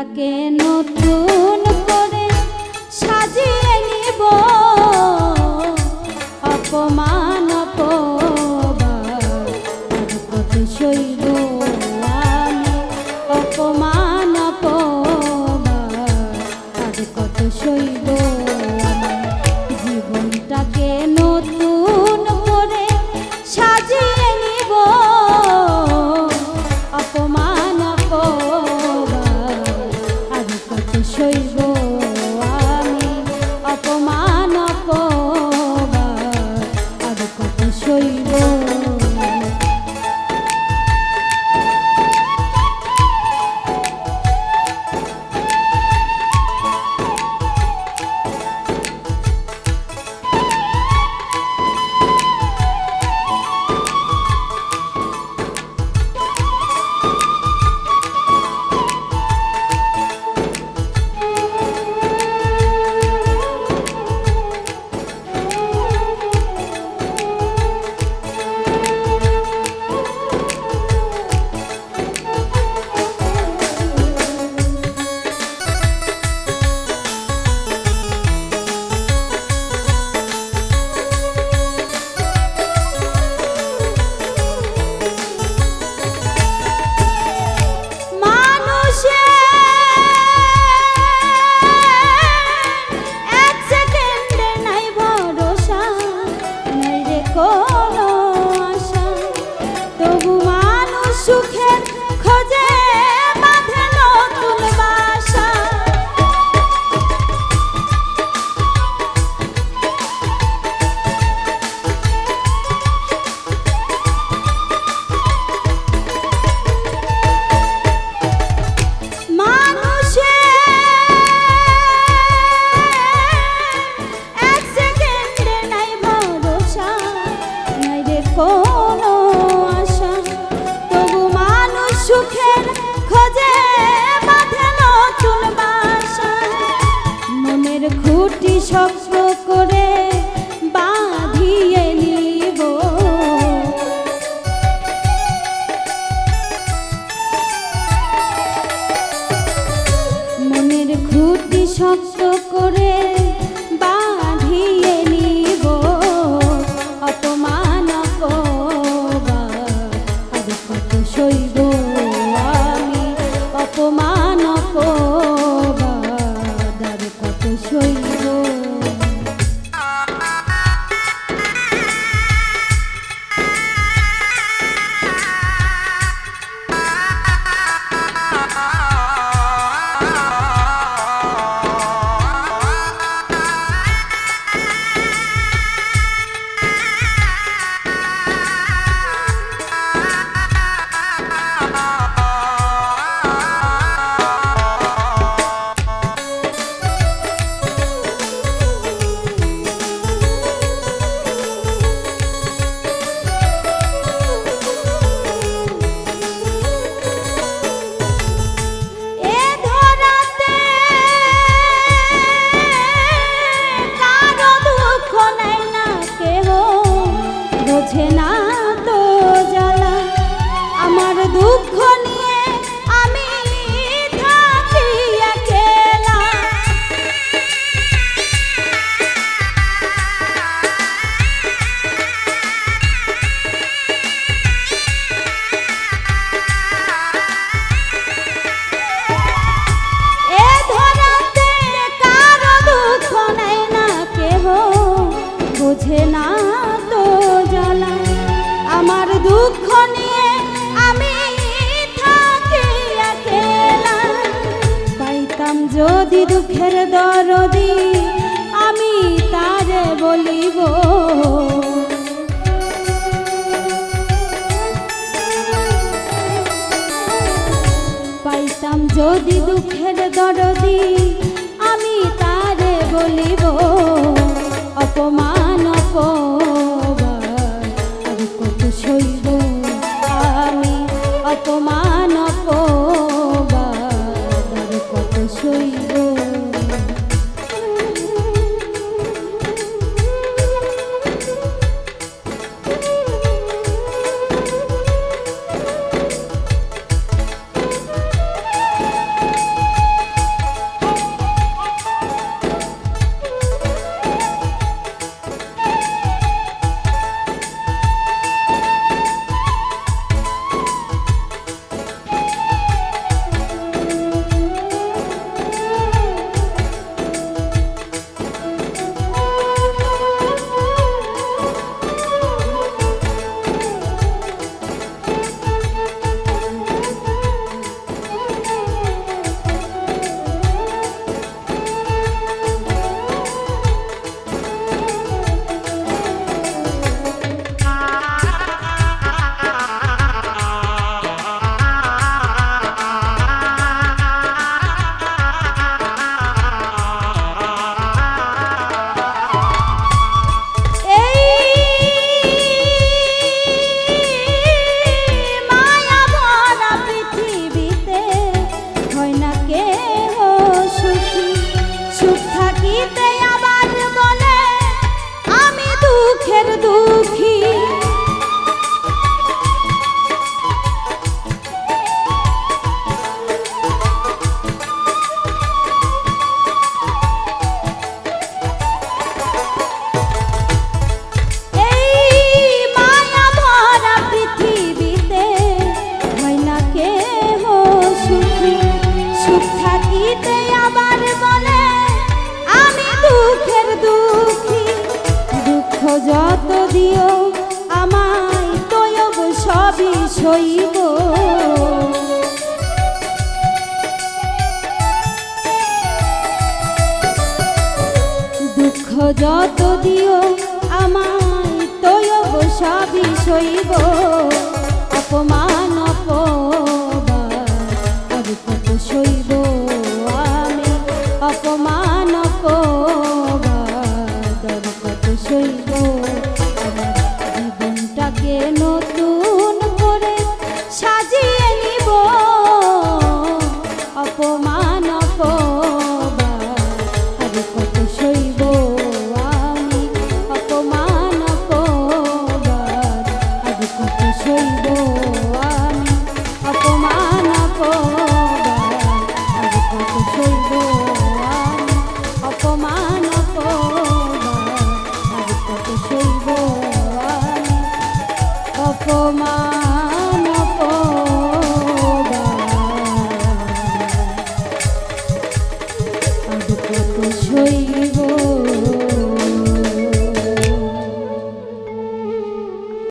তাকে নতুন করে সাজিয়ে নিব। অপমান অপমান শৈল কত শৈল Oh. দেখো মোর দরদি আমি বলিব। পাইতাম যদি দুঃখের দরদি আমি তারে বলিব। অপমান অপমান সইব দুঃখ যত দিও, আমায় তয় সবই সইব। অপমান, অপবাদ কত সইব আমি? অপমান, অপবাদ কত সইব? জীবনটাকে নতুন Oh my.